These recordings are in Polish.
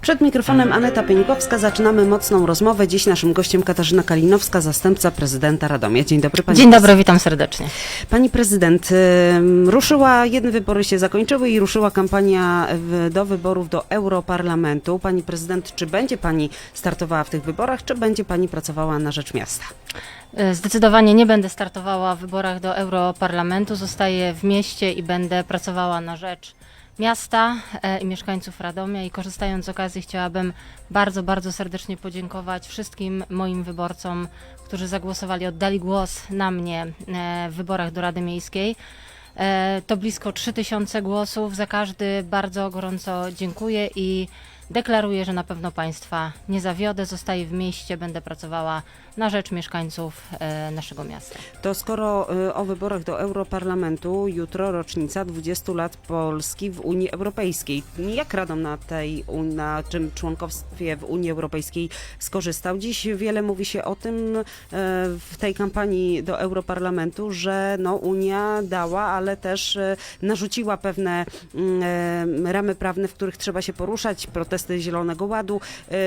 Przed mikrofonem Aneta Pienikowska zaczynamy mocną rozmowę. Dziś naszym gościem Katarzyna Kalinowska, zastępca prezydenta Radomia. Dzień dobry pani. Dzień dobry, witam serdecznie. Pani prezydent, ruszyła, jedne wybory się zakończyły i ruszyła kampania do wyborów do Europarlamentu. Pani prezydent, czy będzie pani startowała w tych wyborach, czy będzie pani pracowała na rzecz miasta? E, Zdecydowanie nie będę startowała w wyborach do Europarlamentu. Zostaję w mieście i będę pracowała na rzecz miasta e, i mieszkańców Radomia. I korzystając z okazji, chciałabym bardzo, bardzo serdecznie podziękować wszystkim moim wyborcom, którzy zagłosowali, oddali głos na mnie e, w wyborach do Rady Miejskiej. E, To blisko 3000 głosów. Za każdy bardzo gorąco dziękuję i deklaruję, że na pewno Państwa nie zawiodę. Zostaję w mieście, będę pracowała na rzecz mieszkańców e, naszego miasta. To skoro y, o wyborach do Europarlamentu, jutro rocznica 20 lat Polski w Unii Europejskiej. Jak Radom na tej, na czym członkostwie w Unii Europejskiej skorzystał? Dziś wiele mówi się o tym y, w tej kampanii do Europarlamentu, że no, Unia dała, ale też narzuciła pewne y, ramy prawne, w których trzeba się poruszać, protesty Zielonego Ładu.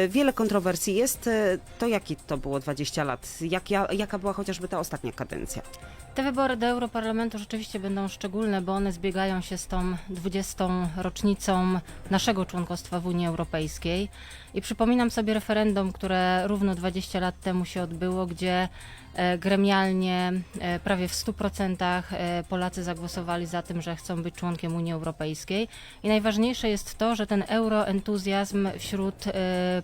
Y, Wiele kontrowersji jest. Y, To jaki to było 20 lat? Jak, ja- jaka była chociażby ta ostatnia kadencja? Te wybory do Europarlamentu rzeczywiście będą szczególne, bo one zbiegają się z tą 20. rocznicą naszego członkostwa w Unii Europejskiej. I przypominam sobie referendum, które równo 20 lat temu się odbyło, gdzie e, gremialnie e, prawie w 100% e, Polacy zagłosowali za tym, że chcą być członkiem Unii Europejskiej. I najważniejsze jest to, że ten euroentuzjazm wśród e,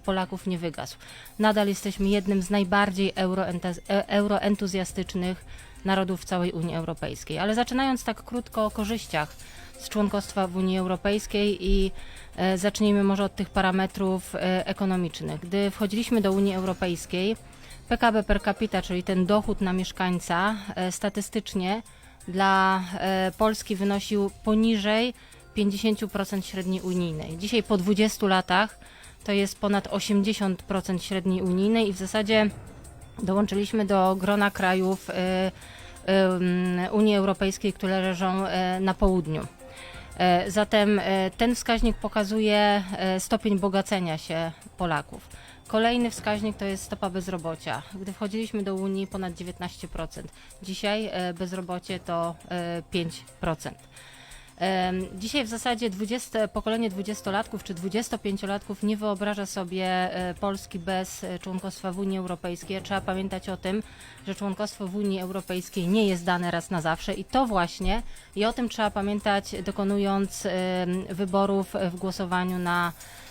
Polaków nie wygasł. Nadal jesteśmy jednym z najbardziej e, euroentuzjastycznych narodów w całej Unii Europejskiej. Ale zaczynając tak krótko o korzyściach z członkostwa w Unii Europejskiej i e, zacznijmy może od tych parametrów e, ekonomicznych. Gdy wchodziliśmy do Unii Europejskiej, PKB per capita, czyli ten dochód na mieszkańca, e, statystycznie dla e, Polski wynosił poniżej 50% średniej unijnej. Dzisiaj po 20 latach to jest ponad 80% średniej unijnej i w zasadzie dołączyliśmy do grona krajów y, y, Unii Europejskiej, które leżą na południu. E, Zatem e, ten wskaźnik pokazuje e, stopień bogacenia się Polaków. Kolejny wskaźnik to jest stopa bezrobocia. Gdy wchodziliśmy do Unii ponad 19%. Dzisiaj e, bezrobocie to e, 5%. Em, Dzisiaj w zasadzie 20, pokolenie 20-latków czy 25-latków nie wyobraża sobie e, Polski bez e, członkostwa w Unii Europejskiej. Trzeba pamiętać o tym, że członkostwo w Unii Europejskiej nie jest dane raz na zawsze i to właśnie i o tym trzeba pamiętać dokonując wyborów w głosowaniu na e,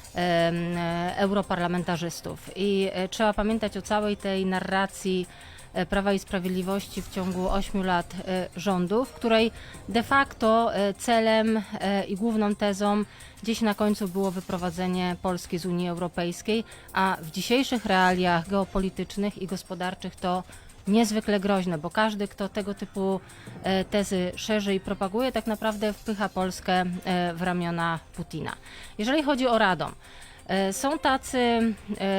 europarlamentarzystów. I e, trzeba pamiętać o całej tej narracji e, Prawa i Sprawiedliwości w ciągu 8 lat e, rządów, której de facto celem i główną tezą gdzieś na końcu było wyprowadzenie Polski z Unii Europejskiej, a w dzisiejszych realiach geopolitycznych i gospodarczych to niezwykle groźne, bo każdy, kto tego typu e, tezy szerzy i propaguje, tak naprawdę wpycha Polskę e, w ramiona Putina. Jeżeli chodzi o Radom, E, Są tacy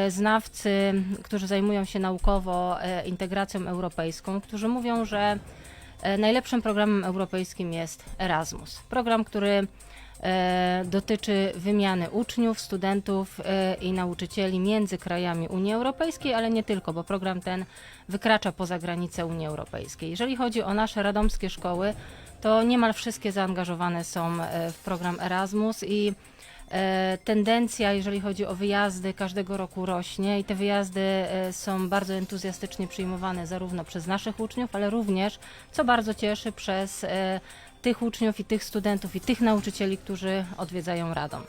znawcy, którzy zajmują się naukowo integracją europejską, którzy mówią, że najlepszym programem europejskim jest Erasmus. Program, który dotyczy wymiany uczniów, studentów e, i nauczycieli między krajami Unii Europejskiej, ale nie tylko, bo program ten wykracza poza granice Unii Europejskiej. Jeżeli chodzi o nasze radomskie szkoły, to niemal wszystkie zaangażowane są e, w program Erasmus i E, Tendencja, jeżeli chodzi o wyjazdy, każdego roku rośnie i te wyjazdy e, są bardzo entuzjastycznie przyjmowane zarówno przez naszych uczniów, ale również, co bardzo cieszy, przez e, tych uczniów i tych studentów i tych nauczycieli, którzy odwiedzają Radom.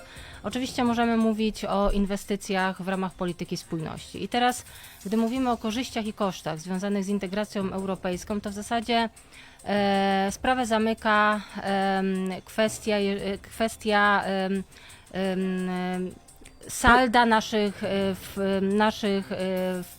Oczywiście możemy mówić o inwestycjach w ramach polityki spójności. I teraz, gdy mówimy o korzyściach i kosztach związanych z integracją europejską, to w zasadzie e, sprawę zamyka em, kwestia, je- kwestia em, em, salda naszych, e, w, naszych e, w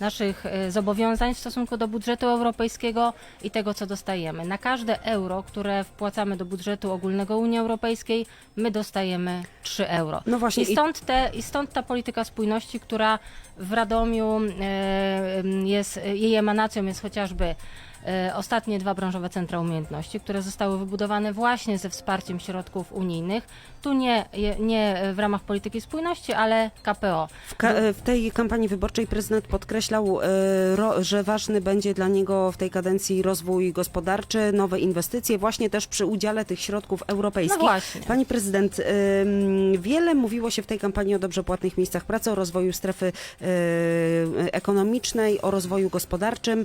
naszych e, zobowiązań w stosunku do budżetu europejskiego i tego, co dostajemy. Na każde euro, które wpłacamy do budżetu ogólnego Unii Europejskiej, my dostajemy 3 euro. No właśnie, I stąd, te, I stąd ta polityka spójności, która w Radomiu e, jest, jej emanacją jest chociażby ostatnie dwa branżowe centra umiejętności, które zostały wybudowane właśnie ze wsparciem środków unijnych. Tu nie, nie w ramach polityki spójności, ale KPO. W, ka- w tej kampanii wyborczej prezydent podkreślał, e, że ważny będzie dla niego w tej kadencji rozwój gospodarczy, nowe inwestycje, właśnie też przy udziale tych środków europejskich. No właśnie. Pani prezydent, wiele mówiło się w tej kampanii o dobrze płatnych miejscach pracy, o rozwoju strefy ekonomicznej, o rozwoju gospodarczym.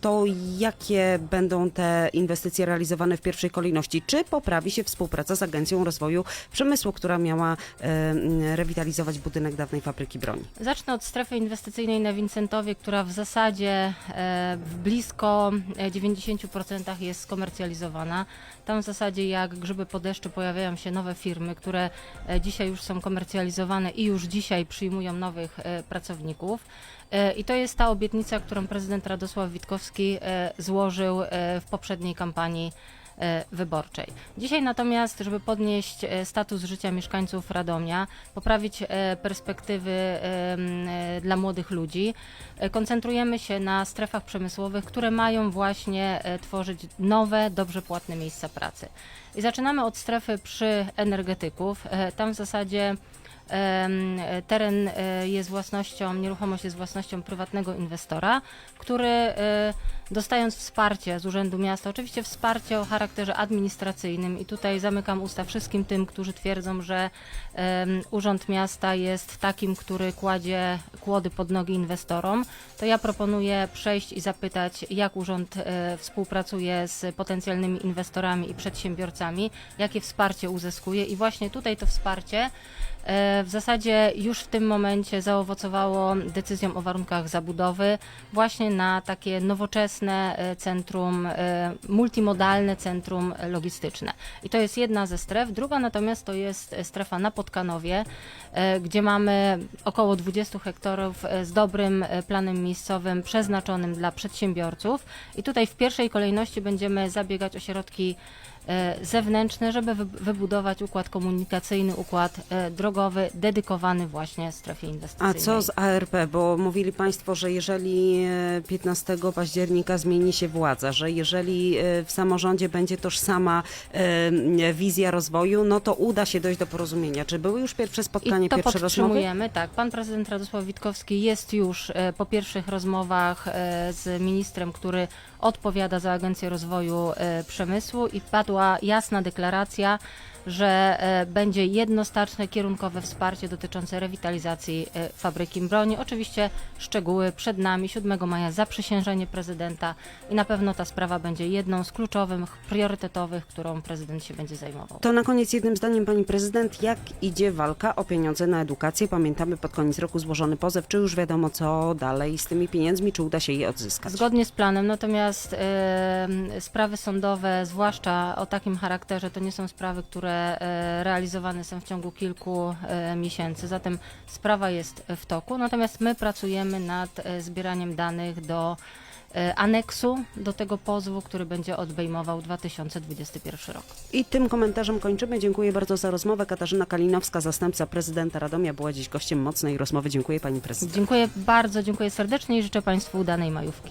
To jakie będą te inwestycje realizowane w pierwszej kolejności? Czy poprawi się współpraca z Agencją Rozwoju Przemysłu, która miała y, rewitalizować budynek dawnej fabryki broni? Zacznę od strefy inwestycyjnej na Wincentowie, która w zasadzie e, w blisko e, 90% jest skomercjalizowana. Tam w zasadzie jak grzyby po deszczu pojawiają się nowe firmy, które e, dzisiaj już są komercjalizowane i już dzisiaj przyjmują nowych e, pracowników. E, I to jest ta obietnica, którą prezydent Radosław Witkowski e, złożył e, w poprzedniej kampanii wyborczej. Dzisiaj natomiast, żeby podnieść status życia mieszkańców Radomia, poprawić perspektywy dla młodych ludzi, koncentrujemy się na strefach przemysłowych, które mają właśnie tworzyć nowe, dobrze płatne miejsca pracy. I zaczynamy od strefy przy energetyków. Tam w zasadzie Teren e, jest własnością, nieruchomość jest własnością prywatnego inwestora, który e, dostając wsparcie z Urzędu Miasta, oczywiście wsparcie o charakterze administracyjnym. I tutaj zamykam usta wszystkim tym, którzy twierdzą, że em, Urząd Miasta jest takim, który kładzie kłody pod nogi inwestorom, to ja proponuję przejść i zapytać, jak urząd e, współpracuje z potencjalnymi inwestorami i przedsiębiorcami, jakie wsparcie uzyskuje. I właśnie tutaj to wsparcie e, w zasadzie już w tym momencie zaowocowało decyzją o warunkach zabudowy właśnie na takie nowoczesne e, centrum, e, multimodalne centrum logistyczne. I to jest jedna ze stref. Druga natomiast to jest e, strefa na Podkanowie, gdzie mamy około 20 hektarów z dobrym planem miejscowym przeznaczonym dla przedsiębiorców. I tutaj w pierwszej kolejności będziemy zabiegać o środki zewnętrzne, żeby wy- wybudować układ komunikacyjny, układ e, drogowy dedykowany właśnie strefie A inwestycyjnej. co z ARP? Bo mówili Państwo, że jeżeli e, 15 października zmieni się władza, że jeżeli e, w samorządzie będzie tożsama e, wizja rozwoju, no to uda się dojść do porozumienia. Czy były już pierwsze spotkanie, I to pierwsze rozmowy? tak. Pan prezydent Radosław Witkowski jest już e, po pierwszych rozmowach e, z ministrem, który odpowiada za Agencję Rozwoju e, Przemysłu i padła jasna deklaracja, że e, będzie jednoznaczne kierunkowe wsparcie dotyczące rewitalizacji e, fabryki broni. Oczywiście szczegóły przed nami. 7 maja zaprzysiężenie prezydenta i na pewno ta sprawa będzie jedną z kluczowych, priorytetowych, którą prezydent się będzie zajmował. To na koniec jednym zdaniem Pani Prezydent, jak idzie walka o pieniądze na edukację? Pamiętamy pod koniec roku złożony pozew. Czy już wiadomo co dalej z tymi pieniędzmi? Czy uda się je odzyskać? Zgodnie z planem, natomiast e, sprawy sądowe, zwłaszcza o takim charakterze, to nie są sprawy, które e, realizowane są w ciągu kilku e, miesięcy, zatem sprawa jest w toku, natomiast my pracujemy nad e, zbieraniem danych do aneksu do tego pozwu, który będzie obejmował 2021 rok. I tym komentarzem kończymy. Dziękuję bardzo za rozmowę. Katarzyna Kalinowska, zastępca prezydenta Radomia, była dziś gościem mocnej rozmowy. Dziękuję Pani Prezydent. Dziękuję bardzo, dziękuję serdecznie i życzę Państwu udanej majówki.